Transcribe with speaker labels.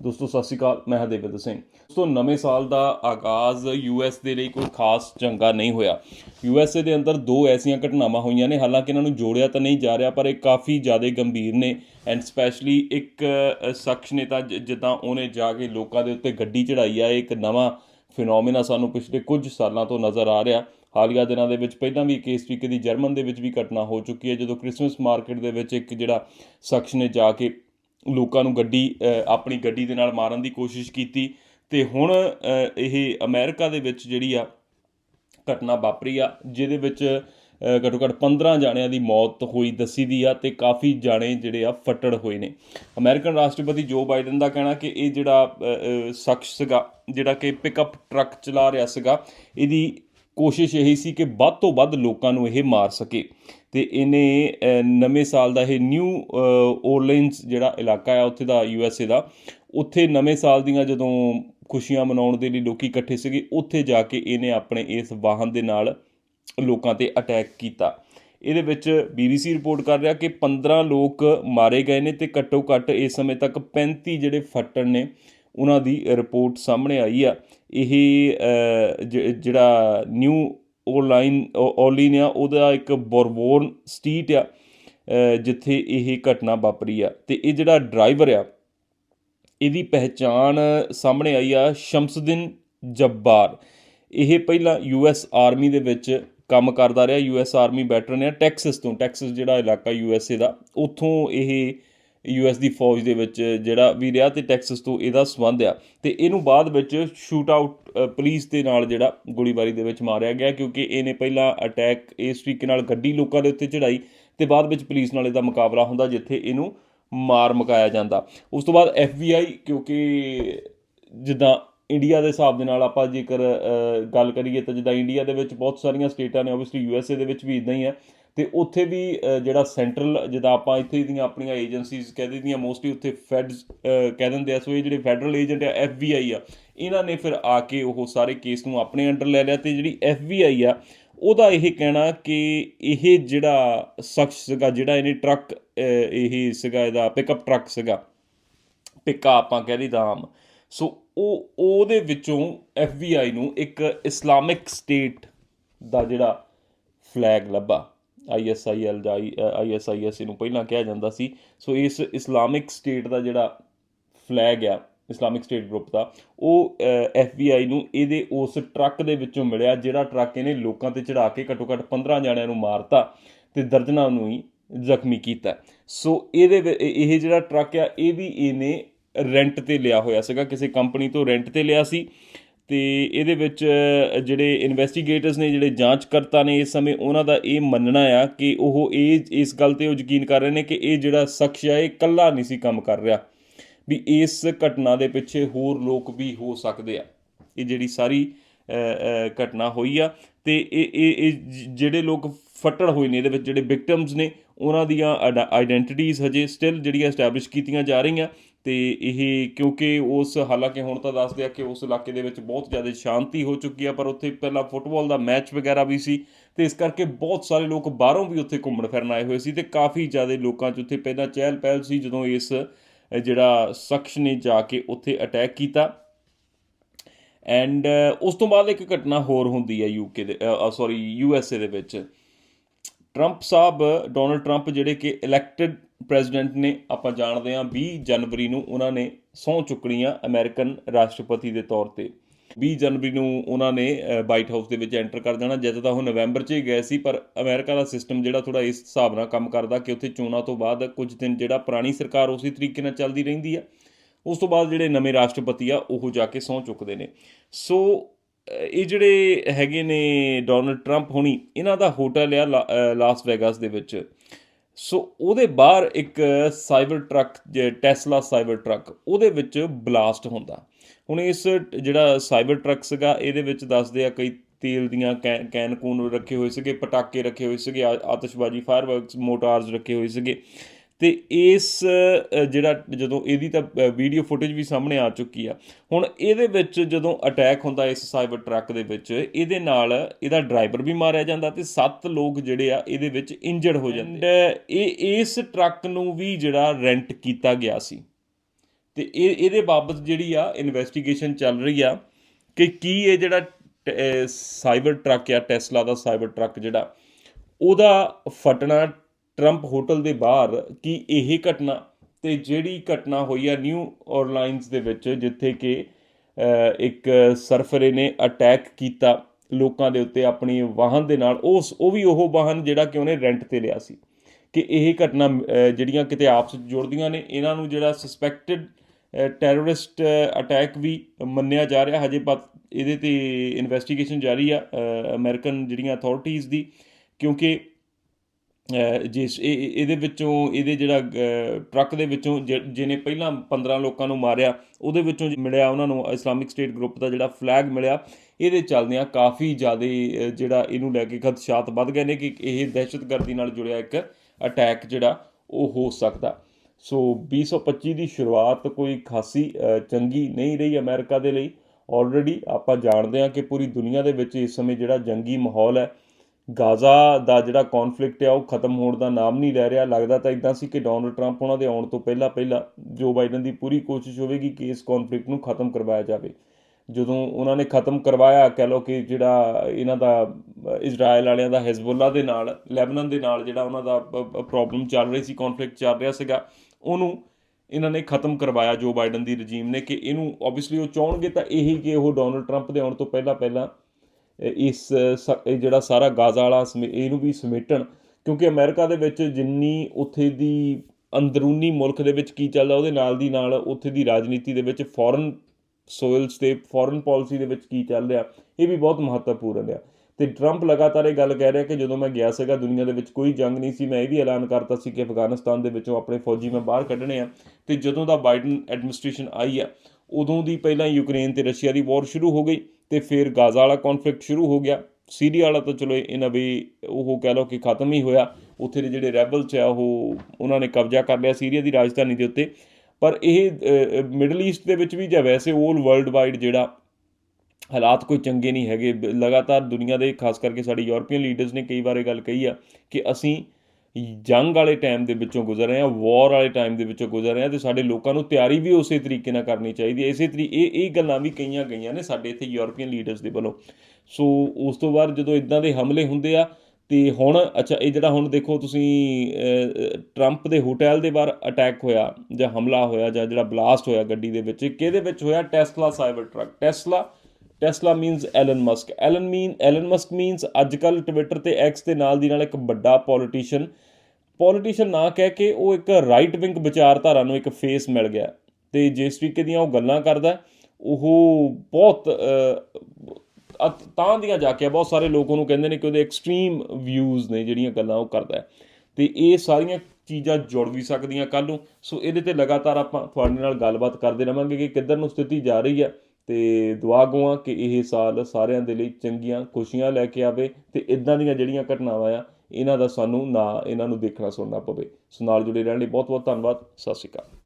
Speaker 1: ਦੋਸਤੋ, ਸਤਿ ਸ਼੍ਰੀ ਅਕਾਲ, ਮੈਂ ਹਰਦੇਵਿੰਦਰ ਸਿੰਘ। ਦੋਸਤੋ, ਨਵੇਂ ਸਾਲ ਦਾ ਆਗਾਜ਼ ਯੂਐਸ ਦੇ ਲਈ ਕੋਈ ਖਾਸ ਚੰਗਾ ਨਹੀਂ ਹੋਇਆ। ਯੂਐਸਏ ਦੇ ਅੰਦਰ ਦੋ ਐਸੀਆਂ ਘਟਨਾਵਾਂ ਹੋਈਆਂ ਨੇ। ਹਾਲਾਂਕਿ ਇਹਨਾਂ ਨੂੰ ਜੋੜਿਆ ਤਾਂ ਨਹੀਂ ਜਾ ਰਿਹਾ, ਪਰ ਇਹ ਕਾਫੀ ਜ਼ਿਆਦਾ ਗੰਭੀਰ ਨੇ। ਐਂਡ ਸਪੈਸ਼ਲੀ ਇੱਕ ਸ਼ਖਸ ਨੇ ਤਾਂ ਜਿੱਦਾਂ ਉਹਨੇ ਜਾ ਕੇ ਲੋਕਾਂ ਦੇ ਉੱਤੇ ਗੱਡੀ ਚੜਾਈ ਆ, ਇਹ ਇੱਕ ਨਵਾਂ ਫਿਨੋਮੀਨਾ ਸਾਨੂੰ ਪਿਛਲੇ ਕੁਝ ਸਾਲਾਂ ਤੋਂ ਨਜ਼ਰ ਆ ਰਿਹਾ। ਹਾਲੀਆ ਦਿਨਾਂ ਦੇ ਵਿੱਚ ਪਹਿਲਾਂ ਵੀ ਕੇਸ ਤਰੀਕੇ ਦੀ ਜਰਮਨ ਦੇ ਵਿੱਚ ਵੀ ਘਟਨਾ ਹੋ ਚੁੱਕੀ ਹੈ, ਜਦੋਂ ਕ੍ਰਿਸਮਸ ਮਾਰਕੀਟ ਦੇ ਵਿੱਚ ਇੱਕ ਜਿਹੜਾ ਸ਼ਖਸ ਨੇ ਜਾ ਕੇ ਲੋਕਾਂ ਨੂੰ ਗੱਡੀ ਆਪਣੀ ਗੱਡੀ ਦੇ ਨਾਲ ਮਾਰਨ ਦੀ ਕੋਸ਼ਿਸ਼ ਕੀਤੀ ਤੇ ਹੁਣ ਇਹ ਅਮਰੀਕਾ ਦੇ ਵਿੱਚ ਜਿਹੜੀ ਆ ਘਟਨਾ ਵਾਪਰੀ ਆ, ਜਿਹਦੇ ਵਿੱਚ ਘੱਟੋ ਘੱਟ 15 ਜਾਣਿਆਂ ਦੀ ਮੌਤ ਹੋਈ ਦੱਸੀ ਦੀ ਆ ਤੇ ਕਾਫੀ ਜਾਣੇ ਜਿਹੜੇ ਆ ਫੱਟੜ ਹੋਏ ਨੇ। ਅਮਰੀਕਨ ਰਾਸ਼ਟਰਪਤੀ ਜੋ ਬਾਈਡਨ ਦਾ ਕਹਿਣਾ ਕਿ ਇਹ ਜਿਹੜਾ ਸ਼ਖਸ ਸੀਗਾ, ਜਿਹੜਾ ਕਿ ਪਿਕਅਪ ਟਰੱਕ ਚਲਾ ਰਿਹਾ ਸੀਗਾ, ਇਹਦੀ ਕੋਸ਼ਿਸ਼ ਇਹੀ ਸੀ ਕਿ ਵੱਧ ਤੋਂ ਵੱਧ ਲੋਕਾਂ ਨੂੰ ਇਹ ਮਾਰ ਸਕੇ। ਅਤੇ ਇਹਨੇ ਨਵੇਂ ਸਾਲ ਦਾ ਇਹ ਨਿਊ ਔਰਲੀਨਸ ਜਿਹੜਾ ਇਲਾਕਾ ਆ ਉੱਥੇ ਦਾ ਯੂ ਐੱਸ ਏ ਦਾ, ਉੱਥੇ ਨਵੇਂ ਸਾਲ ਦੀਆਂ ਜਦੋਂ ਖੁਸ਼ੀਆਂ ਮਨਾਉਣ ਦੇ ਲਈ ਲੋਕੀ ਇਕੱਠੇ ਸੀਗੇ, ਉੱਥੇ ਜਾ ਕੇ ਇਹਨੇ ਆਪਣੇ ਇਸ ਵਾਹਨ ਦੇ ਨਾਲ ਲੋਕਾਂ ਤੇ ਅਟੈਕ ਕੀਤਾ। ਇਹਦੇ ਵਿੱਚ BBC ਰਿਪੋਰਟ ਕਰ ਰਿਹਾ ਕਿ 15 ਲੋਕ ਮਾਰੇ ਗਏ ਨੇ ਤੇ ਘੱਟੋ ਘੱਟ ਇਸ ਸਮੇਂ ਤੱਕ 35 ਜਿਹੜੇ ਫੱਟੜ ਨੇ, ਉਹਨਾਂ ਦੀ ਰਿਪੋਰਟ ਸਾਹਮਣੇ ਆਈ ਆ। ਇਹ ਜਿਹੜਾ ਨਿਊ ਓ ਲਾਈਨ ਓਲੀਨ ਆ, ਉਹਦਾ ਇੱਕ ਬੋਰਬੋਰਨ ਸਟਰੀਟ ਆ ਜਿੱਥੇ ਇਹ ਘਟਨਾ ਵਾਪਰੀ ਆ। ਤੇ ਇਹ ਜਿਹੜਾ ਡਰਾਈਵਰ ਆ, ਇਹਦੀ ਪਹਿਚਾਣ ਸਾਹਮਣੇ ਆਈ ਆ ਸ਼ਮਸੁਦੀਨ ਜੱਬਾਰ। ਇਹ ਪਹਿਲਾਂ ਯੂਐਸ ਆਰਮੀ ਦੇ ਵਿੱਚ ਕੰਮ ਕਰਦਾ ਰਿਹਾ ਯੂਐਸ ਆਰਮੀ ਵੈਟਰਨ ਆ, ਟੈਕਸਸ ਤੋਂ, ਟੈਕਸਸ ਜਿਹੜਾ ਇਲਾਕਾ ਯੂਐਸਏ ਦਾ, ਉੱਥੋਂ ਇਹ ਯੂਐਸ ਦੀ ਫੌਜ ਦੇ ਵਿੱਚ ਜਿਹੜਾ ਵੀ ਰਿਹਾ ਤੇ ਟੈਕਸਸ ਤੋਂ ਇਹਦਾ ਸੰਬੰਧ ਆ। ਤੇ ਇਹਨੂੰ ਬਾਅਦ ਵਿੱਚ ਸ਼ੂਟ ਆਊਟ ਪੁਲਿਸ ਦੇ ਨਾਲ ਜਿਹੜਾ ਗੋਲੀਬਾਰੀ ਦੇ ਵਿੱਚ ਮਾਰਿਆ ਗਿਆ ਕਿਉਂਕਿ ਇਹਨੇ ਪਹਿਲਾਂ ਅਟੈਕ ਇਸ ਤਰੀਕੇ ਨਾਲ ਗੱਡੀ ਲੋਕਾਂ ਦੇ ਉੱਤੇ ਚੜਾਈ ਤੇ ਬਾਅਦ ਵਿੱਚ ਪੁਲਿਸ ਨਾਲ ਇਹਦਾ ਮੁਕਾਬਲਾ ਹੁੰਦਾ ਜਿੱਥੇ ਇਹਨੂੰ ਮਾਰ ਮੁਕਾਇਆ ਜਾਂਦਾ। ਉਸ ਤੋਂ ਬਾਅਦ FBI ਕਿਉਂਕਿ ਜਿੱਦਾਂ ਇੰਡੀਆ ਦੇ ਹਿਸਾਬ ਦੇ ਨਾਲ ਆਪਾਂ ਜੇਕਰ ਗੱਲ ਕਰੀਏ ਤਾਂ ਜਿੱਦਾਂ ਇੰਡੀਆ ਦੇ ਵਿੱਚ ਬਹੁਤ ਸਾਰੀਆਂ ਸਟੇਟਾਂ ਨੇ ਆਬਵੀਅਸਲੀ ਯੂਐਸਏ ਦੇ ਵਿੱਚ ਵੀ ਇਦਾਂ ਹੀ ਹੈ ਤੇ ਉੱਥੇ ਵੀ ਜਿਹੜਾ ਸੈਂਟਰਲ ਜਿੱਦਾਂ ਆਪਾਂ ਇੱਥੇ ਦੀਆਂ ਆਪਣੀਆਂ ਏਜੰਸੀਜ਼ ਕਹਿ ਦਿੰਦੀਆਂ ਮੋਸਟਲੀ ਉੱਥੇ ਫੈਡਸ ਕਹਿ ਦਿੰਦੇ ਆ। ਸੋ ਇਹ ਜਿਹੜੇ ਫੈਡਰਲ ਏਜੰਟ ਆ FBI ਆ, ਇਹਨਾਂ ਨੇ ਫਿਰ ਆ ਕੇ ਉਹ ਸਾਰੇ ਕੇਸ ਨੂੰ ਆਪਣੇ ਅੰਡਰ ਲੈ ਲਿਆ ਤੇ ਜਿਹੜੀ FBI ਆ, ਉਹਦਾ ਇਹ ਕਹਿਣਾ ਕਿ ਇਹ ਜਿਹੜਾ ਸ਼ਖਸ ਸੀਗਾ, ਜਿਹੜਾ ਇਹਨੇ ਟਰੱਕ ਇਹ ਸੀਗਾ, ਇਹਦਾ ਪਿਕਅਪ ਟਰੱਕ ਸੀਗਾ ਪਿੱਕਾ ਆਪਾਂ ਕਹਿ ਦਈਦਾ ਆਮ। ਸੋ ਉਹ, ਉਹਦੇ ਵਿੱਚੋਂ FBI ਨੂੰ ਇੱਕ ਇਸਲਾਮਿਕ ਸਟੇਟ ਦਾ ਜਿਹੜਾ ਫਲੈਗ ਲੱਭਾ। ISIL ਜਾਂ ISIS ਇਹਨੂੰ ਪਹਿਲਾਂ ਕਿਹਾ ਜਾਂਦਾ ਸੀ। ਸੋ ਇਸ ਇਸਲਾਮਿਕ ਸਟੇਟ ਦਾ ਜਿਹੜਾ ਫਲੈਗ ਆ ਇਸਲਾਮਿਕ ਸਟੇਟ ਗਰੁੱਪ ਦਾ, ਉਹ FBI ਨੂੰ ਇਹਦੇ ਉਸ ਟਰੱਕ ਦੇ ਵਿੱਚੋਂ ਮਿਲਿਆ, ਜਿਹੜਾ ਟਰੱਕ ਇਹਨੇ ਲੋਕਾਂ ਤੇ ਚੜਾ ਕੇ ਘੱਟੋ ਘੱਟ 15 ਜਣਿਆਂ ਨੂੰ ਮਾਰਤਾ ਤੇ ਦਰਜਨਾਂ ਨੂੰ ਹੀ ਜ਼ਖਮੀ ਕੀਤਾ। ਸੋ ਇਹਦੇ ਇਹ ਜਿਹੜਾ ਟਰੱਕ ਆ, ਇਹ ਵੀ ਇਹਨੇ ਰੈਂਟ ਤੇ ਲਿਆ ਹੋਇਆ ਸੀਗਾ। ਕਿਸੇ ਕੰਪਨੀ ਤੋਂ ਰੈਂਟ ਤੇ ਲਿਆ ਸੀ। ਤੇ ਇਹਦੇ ਵਿੱਚ ਜਿਹੜੇ ਇਨਵੈਸਟੀਗੇਟਰਸ ਨੇ, ਜਿਹੜੇ ਜਾਂਚਕਰਤਾ ਨੇ ਇਸ ਸਮੇਂ, ਉਹਨਾਂ ਦਾ ਇਹ ਮੰਨਣਾ ਆ ਕਿ ਉਹ ਇਹ, ਇਸ ਗੱਲ ਤੇ ਉਹ ਯਕੀਨ ਕਰ ਰਹੇ ਨੇ ਕਿ ਇਹ ਜਿਹੜਾ ਸ਼ਖਸ ਆ, ਇਹ ਇਕੱਲਾ ਨਹੀਂ ਸੀ ਕੰਮ ਕਰ ਰਿਹਾ। ਵੀ ਇਸ ਘਟਨਾ ਦੇ ਪਿੱਛੇ ਹੋਰ ਲੋਕ ਵੀ ਹੋ ਸਕਦੇ ਆ। ਇਹ ਜਿਹੜੀ ਸਾਰੀ ਘਟਨਾ ਹੋਈ ਆ ਤੇ ਇਹ ਇਹ ਜਿਹੜੇ ਲੋਕ ਫੱਟੜ ਹੋਏ ਨੇ, ਇਹਦੇ ਵਿੱਚ ਜਿਹੜੇ ਵਿਕਟਮਸ ਨੇ ਉਹਨਾਂ ਦੀਆਂ ਆਇਡੈਂਟੀਟੀਜ਼ ਹਜੇ ਸਟਿਲ ਜਿਹੜੀਆਂ ਐਸਟੈਬਲਿਸ਼ ਕੀਤੀਆਂ ਜਾ ਰਹੀਆਂ ਤੇ ਇਹ ਕਿਉਂਕਿ ਉਸ, ਹਾਲਾਂਕਿ ਹੁਣ ਤਾਂ ਦੱਸਦੇ ਆ ਕਿ ਉਸ ਇਲਾਕੇ ਦੇ ਵਿੱਚ ਬਹੁਤ ਜ਼ਿਆਦਾ ਸ਼ਾਂਤੀ ਹੋ ਚੁੱਕੀ ਆ, ਪਰ ਉੱਥੇ ਪਹਿਲਾਂ ਫੁੱਟਬਾਲ ਦਾ ਮੈਚ ਵਗੈਰਾ ਵੀ ਸੀ ਤੇ ਇਸ ਕਰਕੇ ਬਹੁਤ ਸਾਰੇ ਲੋਕ ਬਾਹਰੋਂ ਵੀ ਉੱਥੇ ਘੁੰਮਣ ਫਿਰਨ ਆਏ ਹੋਏ ਸੀ ਤੇ ਕਾਫੀ ਜ਼ਿਆਦਾ ਲੋਕਾਂ 'ਚ ਉੱਥੇ ਪਹਿਲਾਂ ਚਹਿਲ ਪਹਿਲ ਸੀ ਜਦੋਂ ਇਸ, ਜਿਹੜਾ ਸ਼ਖਸ ਨੇ ਜਾ ਕੇ ਉੱਥੇ ਅਟੈਕ ਕੀਤਾ। ਐਂਡ ਉਸ ਤੋਂ ਬਾਅਦ ਇੱਕ ਘਟਨਾ ਹੋਰ ਹੁੰਦੀ ਹੈ ਯੂਕੇ ਦੇ ਸੌਰੀ ਯੂਐਸਏ ਦੇ ਵਿੱਚ। ਟਰੰਪ ਸਾਹਿਬ, ਡੋਨਲਡ ਟਰੰਪ ਜਿਹੜੇ ਕਿ ਇਲੈਕਟਿਡ ਪ੍ਰੈਜ਼ੀਡੈਂਟ ਨੇ, ਆਪਾਂ ਜਾਣਦੇ ਹਾਂ 20 ਜਨਵਰੀ ਨੂੰ ਉਹਨਾਂ ਨੇ ਸਹੁੰ ਚੁੱਕਣੀ ਆ ਅਮਰੀਕਨ ਰਾਸ਼ਟਰਪਤੀ ਦੇ ਤੌਰ ਤੇ। 20 ਜਨਵਰੀ ਨੂੰ ਉਹਨਾਂ ਨੇ ਵਾਈਟ ਹਾਊਸ ਦੇ ਵਿੱਚ ਐਂਟਰ ਕਰ ਜਾਣਾ ਜਦ ਤਾਂ ਉਹ ਨਵੰਬਰ 'ਚ ਹੀ ਗਏ ਸੀ, ਪਰ ਅਮਰੀਕਾ ਦਾ ਸਿਸਟਮ ਜਿਹੜਾ ਥੋੜਾ ਇਸ ਹਿਸਾਬ ਨਾਲ ਕੰਮ ਕਰਦਾ ਕਿ ਉੱਥੇ ਚੋਣਾਂ ਤੋਂ ਬਾਅਦ ਕੁਝ ਦਿਨ ਜਿਹੜਾ ਪੁਰਾਣੀ ਸਰਕਾਰ ਉਸੇ ਤਰੀਕੇ ਨਾਲ ਚੱਲਦੀ ਰਹਿੰਦੀ ਆ। ਉਸ ਤੋਂ ਬਾਅਦ ਜਿਹੜੇ ਨਵੇਂ ਰਾਸ਼ਟਰਪਤੀ ਆ, ਉਹ ਜਾ ਕੇ ਸਹੁੰ ਚੁੱਕਦੇ ਨੇ। ਸੋ ਇਹ ਜਿਹੜੇ ਹੈਗੇ ਨੇ ਡੋਨਲਡ ਟਰੰਪ ਹੋਣੀ, ਇਹਨਾਂ ਦਾ ਹੋਟਲ ਆ ਲਾ- ਲਾਸ ਵੈਗਾਸ ਦੇ ਵਿੱਚ। ਸੋ ਉਹਦੇ ਬਾਹਰ ਇੱਕ cyber truck Tesla cyber truck ਉਹਦੇ ਵਿੱਚ ਬਲਾਸਟ ਹੁੰਦਾ। ਹੁਣ ਇਸ ਜਿਹੜਾ ਸਾਈਬਰ ਟਰੱਕ ਸੀਗਾ, ਇਹਦੇ ਵਿੱਚ ਦੱਸਦੇ ਆ ਕਈ ਤੇਲ ਦੀਆਂ ਕੈਨ ਕੈਨ ਕੂਨ ਰੱਖੇ ਹੋਏ ਸੀਗੇ, ਪਟਾਕੇ ਰੱਖੇ ਹੋਏ ਸੀਗੇ, ਆ- ਆਤਿਸ਼ਬਾਜ਼ੀ ਫਾਇਰਵਰਕਸ ਮੋਟਾਰਸ ਰੱਖੇ ਹੋਏ ਸੀਗੇ। ਤੇ ਇਸ ਜਿਹੜਾ ਜਦੋਂ ਇਹਦੀ ਤਾਂ ਵੀਡੀਓ ਫੁਟੇਜ ਵੀ ਸਾਹਮਣੇ ਆ ਚੁੱਕੀ ਆ। ਹੁਣ ਇਹਦੇ ਵਿੱਚ ਜਦੋਂ ਅਟੈਕ ਹੁੰਦਾ ਇਸ ਸਾਈਬਰ ਟਰੱਕ ਦੇ ਵਿੱਚ ਇਹਦੇ ਨਾਲ ਇਹਦਾ ਡਰਾਈਵਰ ਵੀ ਮਾਰਿਆ ਜਾਂਦਾ ਤੇ ਸੱਤ ਲੋਕ ਜਿਹੜੇ ਆ ਇਹਦੇ ਵਿੱਚ ਇੰਜਰਡ ਹੋ ਜਾਂਦੇ। ਇਹ ਇਸ ਟਰੱਕ ਨੂੰ ਵੀ ਜਿਹੜਾ ਰੈਂਟ ਕੀਤਾ ਗਿਆ ਸੀ। ਤੇ ਇਹ ਇਹਦੇ ਬਾਬਤ ਜਿਹੜੀ ਆ ਇਨਵੈਸਟੀਗੇਸ਼ਨ ਚੱਲ ਰਹੀ ਆ ਕਿ ਕੀ ਇਹ ਜਿਹੜਾ ਸਾਈਬਰ ਟਰੱਕ ਆ ਟੈਸਲਾ ਦਾ ਸਾਈਬਰ ਟਰੱਕ ਜਿਹੜਾ ਉਹਦਾ ਫਟਣਾ ਟਰੰਪ ਹੋਟਲ ਦੇ ਬਾਹਰ ਕੀ ਇਹ ਘਟਨਾ ਤੇ ਜਿਹੜੀ ਘਟਨਾ ਹੋਈ ਆ ਨਿਊ ਔਰਲਾਈਨਸ ਦੇ ਵਿੱਚ, ਜਿੱਥੇ ਕਿ ਇੱਕ ਸਰਫਰੇ ਨੇ ਅਟੈਕ ਕੀਤਾ ਲੋਕਾਂ ਦੇ ਉੱਤੇ ਆਪਣੀ ਵਾਹਨ ਦੇ ਨਾਲ, ਉਸ, ਉਹ ਵੀ ਉਹ ਵਾਹਨ ਜਿਹੜਾ ਕਿ ਉਹਨੇ ਰੈਂਟ ਤੇ ਲਿਆ ਸੀ ਕਿ ਇਹ ਘਟਨਾ ਜਿਹੜੀਆਂ ਕਿਤੇ ਆਪਸ ਵਿੱਚ ਜੁੜਦੀਆਂ ਨੇ, ਇਹਨਾਂ ਨੂੰ ਜਿਹੜਾ ਸਸਪੈਕਟਡ ਟੈਰਰਿਸਟ ਅਟੈਕ ਵੀ ਮੰਨਿਆ ਜਾ ਰਿਹਾ, ਹਜੇ ਪਤ ਇਹਦੇ ਤੇ ਇਨਵੈਸਟੀਗੇਸ਼ਨ ਜਾਰੀ ਆ ਅਮਰੀਕਨ ਜਿਹੜੀਆਂ ਅਥਾਰਟੀਆਂ ਦੀ, ਕਿਉਂਕਿ ਜਿਸ ਇਹ- ਇਹਦੇ ਵਿੱਚੋਂ ਇਹਦੇ ਜਿਹੜਾ ਟਰੱਕ ਦੇ ਵਿੱਚੋਂ ਜਿਹਨੇ ਪਹਿਲਾਂ 15 ਲੋਕਾਂ ਨੂੰ ਮਾਰਿਆ, ਉਹਦੇ ਵਿੱਚੋਂ ਮਿਲਿਆ ਉਹਨਾਂ ਨੂੰ ਇਸਲਾਮਿਕ ਸਟੇਟ ਗਰੁੱਪ ਦਾ ਜਿਹੜਾ ਫਲੈਗ ਮਿਲਿਆ। ਇਹਦੇ ਚੱਲਦਿਆਂ ਕਾਫੀ ਜ਼ਿਆਦਾ ਜਿਹੜਾ ਇਹਨੂੰ ਲੈ ਕੇ ਖਦਸ਼ਾਤ ਵੱਧ ਗਏ ਨੇ ਕਿ ਇਹ ਦਹਿਸ਼ਤਗਰਦੀ ਨਾਲ ਜੁੜਿਆ ਇੱਕ ਅਟੈਕ ਜਿਹੜਾ, ਉਹ ਹੋ ਸਕਦਾ। ਸੋ 2025 ਦੀ ਸ਼ੁਰੂਆਤ ਕੋਈ ਖਾਸੀ ਚੰਗੀ ਨਹੀਂ ਰਹੀ ਅਮਰੀਕਾ ਦੇ ਲਈ। ਆਲਰੇਡੀ ਆਪਾਂ ਜਾਣਦੇ ਹਾਂ ਕਿ ਪੂਰੀ ਦੁਨੀਆ ਦੇ ਵਿੱਚ ਇਸ ਸਮੇਂ ਜਿਹੜਾ ਜੰਗੀ ਮਾਹੌਲ ਹੈ ਗਾਜ਼ਾ ਦਾ ਜਿਹੜਾ ਕਨਫਲਿਕਟ ਆ ਉਹ ਖਤਮ ਹੋਣ ਦਾ ਨਾਮ ਨਹੀਂ ਲੈ ਰਿਹਾ। ਲੱਗਦਾ ਤਾਂ ਇਦਾਂ ਸੀ ਕਿ ਡੋਨਲਡ ਟਰੰਪ ਉਹਨਾਂ ਦੇ ਆਉਣ ਤੋਂ ਪਹਿਲਾਂ ਪਹਿਲਾਂ ਜੋ ਬਾਈਡਨ ਦੀ ਪੂਰੀ ਕੋਸ਼ਿਸ਼ ਹੋਵੇਗੀ ਕਿ ਇਸ ਕਨਫਲਿਕਟ ਨੂੰ ਖਤਮ ਕਰਵਾਇਆ ਜਾਵੇ। ਜਦੋਂ ਉਹਨਾਂ ਨੇ ਖਤਮ ਕਰਵਾਇਆ ਕਹਿ ਲਓ ਕਿ ਜਿਹੜਾ ਇਹਨਾਂ ਦਾ ਅ, ਇਜ਼ਰਾਈਲ ਵਾਲਿਆਂ ਦਾ ਹਿਜ਼ਬੁੱਲਾ ਦੇ ਨਾਲ ਲੈਬਨਨ ਦੇ ਨਾਲ ਜਿਹੜਾ ਉਹਨਾਂ ਦਾ ਪ੍ਰੋਬਲਮ ਚੱਲ ਰਹੀ ਸੀ ਕਨਫਲਿਕਟ ਚੱਲ ਰਿਹਾ ਸੀਗਾ ਉਹਨੂੰ ਇਹਨਾਂ ਨੇ ਖਤਮ ਕਰਵਾਇਆ ਜੋ ਬਾਈਡਨ ਦੀ ਰਜੀਮ ਨੇ ਕਿ ਇਹਨੂੰ ਆਬਵੀਅਸਲੀ ਉਹ ਚਾਹਣਗੇ ਤਾਂ ਇਹੀ ਕਿ ਉਹ ਡੋਨਲਡ ਟਰੰਪ ਦੇ ਆਉਣ ਤੋਂ ਪਹਿਲਾਂ ਪਹਿਲਾਂ ਇਸ ਸ- ਇਹ ਜਿਹੜਾ ਸਾਰਾ ਗਾਜ਼ਾ ਵਾਲਾ ਸਮੇ- ਇਹਨੂੰ ਵੀ ਸਮੇਟਣ। ਕਿਉਂਕਿ ਅਮਰੀਕਾ ਦੇ ਵਿੱਚ ਜਿੰਨੀ ਉੱਥੇ ਦੀ ਅੰਦਰੂਨੀ ਮੁਲਕ ਦੇ ਵਿੱਚ ਕੀ ਚੱਲਦਾ, ਉਹਦੇ ਨਾਲ ਦੀ ਨਾਲ ਉੱਥੇ ਦੀ ਰਾਜਨੀਤੀ ਦੇ ਵਿੱਚ ਫੋਰਨ ਸੋਇਲਸ ਤੇ ਫੋਰਨ ਪਾਲਿਸੀ ਦੇ ਵਿੱਚ ਕੀ ਚੱਲ ਰਿਹਾ, ਇਹ ਵੀ ਬਹੁਤ ਮਹੱਤਵਪੂਰਨ ਆ ਤੇ ਟਰੰਪ ਲਗਾਤਾਰ ਇਹ ਗੱਲ ਕਹਿ ਰਿਹਾ ਕਿ ਜਦੋਂ ਮੈਂ ਗਿਆ ਸੀਗਾ, ਦੁਨੀਆ ਦੇ ਵਿੱਚ ਕੋਈ ਜੰਗ ਨਹੀਂ ਸੀ, ਮੈਂ ਇਹ ਵੀ ਐਲਾਨ ਕਰਤਾ ਸੀ ਕਿ ਅਫਗਾਨਿਸਤਾਨ ਦੇ ਵਿੱਚੋਂ ਆਪਣੇ ਫੌਜੀ ਮੈਂ ਬਾਹਰ ਕੱਢਣੇ ਆ। ਤੇ ਜਦੋਂ ਦਾ ਬਾਈਡਨ ਐਡਮਿਨਿਸਟ੍ਰੇਸ਼ਨ ਆਈ ਆ, ਉਦੋਂ ਦੀ ਪਹਿਲਾਂ ਯੂਕਰੇਨ ਤੇ ਰਸ਼ੀਆ ਦੀ ਵਾਰ ਸ਼ੁਰੂ ਹੋ ਗਈ। ਤੇ ਫਿਰ ਗਾਜ਼ਾ ਵਾਲਾ ਕਨਫਲਿਕਟ ਸ਼ੁਰੂ ਹੋ ਗਿਆ। ਸੀਰੀਆ ਵਾਲਾ ਤਾਂ ਚਲੋ ਇਹਨਾਂ ਵੀ ਉਹ ਕਹਿ ਲਓ ਕਿ ਖਤਮ ਹੀ ਹੋਇਆ। ਉੱਥੇ ਦੇ ਜਿਹੜੇ ਰੈਬਲਸ ਆ, ਉਹ ਉਹਨਾਂ ਨੇ ਕਬਜ਼ਾ ਕਰ ਲਿਆ ਸੀਰੀਆ ਦੀ ਰਾਜਧਾਨੀ ਦੇ ਉੱਤੇ। ਪਰ ਇਹ ਮਿਡਲ ਈਸਟ ਦੇ ਵਿੱਚ ਵੀ ਜਾਂ ਵੈਸੇ 올 ਵਰਲਡ ਵਾਈਡ ਜਿਹੜਾ ਹਾਲਾਤ ਕੋਈ ਚੰਗੇ ਨਹੀਂ ਹੈਗੇ। ਬ- ਲਗਾਤਾਰ ਦੁਨੀਆ ਦੇ, ਖਾਸ ਕਰਕੇ ਸਾਡੇ ਯੂਰਪੀਅਨ ਲੀਡਰਸ ਨੇ ਕਈ ਵਾਰ ਇਹ ਗੱਲ ਕਹੀ ਆ ਕਿ ਅਸੀਂ ਜੰਗ ਵਾਲੇ ਟਾਈਮ ਦੇ ਵਿੱਚੋਂ ਗੁਜ਼ਰ ਰਹੇ ਹਾਂ ਵਾਰ ਵਾਲੇ ਟਾਈਮ ਦੇ ਵਿੱਚੋਂ ਗੁਜ਼ਰ ਰਹੇ ਹਾਂ ਤੇ ਸਾਡੇ ਲੋਕਾਂ ਨੂੰ ਤਿਆਰੀ ਵੀ ਉਸੇ ਤਰੀਕੇ ਨਾਲ ਕਰਨੀ ਚਾਹੀਦੀ ਹੈ। ਇਸੇ ਤਰੀ, ਇਹ ਇਹ ਗੱਲਾਂ ਵੀ ਕਈਆਂ ਗਈਆਂ ਨੇ ਸਾਡੇ ਇੱਥੇ ਯੂਰਪੀਅਨ ਲੀਡਰਸ ਦੇ ਵੱਲੋਂ। ਸੋ ਉਸ ਤੋਂ ਬਾਅਦ ਜਦੋਂ ਇਦਾਂ ਦੇ ਹਮਲੇ ਹੁੰਦੇ ਆ ਤੇ ਹੁਣ, ਅੱਛਾ, ਇਹ ਜਿਹੜਾ ਹੁਣ ਦੇਖੋ ਤੁਸੀਂ ਟਰੰਪ ਦੇ ਹੋਟਲ ਦੇ ਬਾਹਰ ਅਟੈਕ ਹੋਇਆ ਜਾਂ ਹਮਲਾ ਹੋਇਆ ਜਾਂ ਜਿਹੜਾ ਬਲਾਸਟ ਹੋਇਆ ਗੱਡੀ ਦੇ ਵਿੱਚ, ਕਿਹਦੇ ਵਿੱਚ ਹੋਇਆ? Tesla cybertruck Tesla Tesla means Elon Musk Elon mean Elon Musk means ਅੱਜ ਅੱਜਕੱਲ ਟਵਿੱਟਰ ਤੇ ਐਕਸ ਦੇ ਨਾਲ ਦੀ ਨਾਲ ਇੱਕ ਵੱਡਾ ਪੋਲੀਟੀਸ਼ੀਅਨ ਪੋਲੀਟੀਸ਼ੀਅਨ ਨਾ ਕਹਿ ਕੇ ਉਹ ਇੱਕ ਰਾਈਟ ਵਿੰਗ ਵਿਚਾਰਧਾਰਾ ਨੂੰ ਇੱਕ ਫੇਸ ਮਿਲ ਗਿਆ। ਤੇ ਜਿਸ ਤਰੀਕੇ ਦੀਆਂ ਉਹ ਗੱਲਾਂ ਕਰਦਾ, ਉਹ ਬਹੁਤ ਤਾਂ ਦੀਆਂ ਜਾ ਕੇ ਬਹੁਤ ਸਾਰੇ ਲੋਕ ਉਹਨੂੰ ਕਹਿੰਦੇ ਨੇ ਕਿ ਉਹਦੇ ਐਕਸਟ੍ਰੀਮ ਵਿਊਜ਼ ਨੇ ਜਿਹੜੀਆਂ ਗੱਲਾਂ ਉਹ ਕਰਦਾ ਹੈ। ਤੇ ਇਹ ਸਾਰੀਆਂ ਚੀਜ਼ਾਂ ਜੁੜ ਵੀ ਸਕਦੀਆਂ ਕੱਲ ਨੂੰ। ਸੋ ਇਹਦੇ ਤੇ ਲਗਾਤਾਰ ਆਪਾਂ ਤੁਹਾਡੇ ਨਾਲ ਗੱਲਬਾਤ ਕਰਦੇ ਰਵਾਂਗੇ ਕਿ ਕਿੱਧਰ ਨੂੰ ਸਥਿਤੀ ਜਾ ਰਹੀ ਹੈ। ਅਤੇ ਦੁਆ ਗੋਆਂ ਕਿ ਇਹ ਸਾਲ ਸਾਰਿਆਂ ਦੇ ਲਈ ਚੰਗੀਆਂ ਖੁਸ਼ੀਆਂ ਲੈ ਕੇ ਆਵੇ ਅਤੇ ਇੱਦਾਂ ਦੀਆਂ ਜਿਹੜੀਆਂ ਘਟਨਾਵਾਂ ਆ, ਇਹਨਾਂ ਦਾ ਸਾਨੂੰ ਨਾ, ਇਹਨਾਂ ਨੂੰ ਦੇਖਣਾ ਸੁਣਨਾ ਪਵੇ। ਸੋ ਨਾਲ ਜੁੜੇ ਰਹਿਣ ਲਈ ਬਹੁਤ ਬਹੁਤ ਧੰਨਵਾਦ। ਸਤਿ ਸ਼੍ਰੀ ਅਕਾਲ।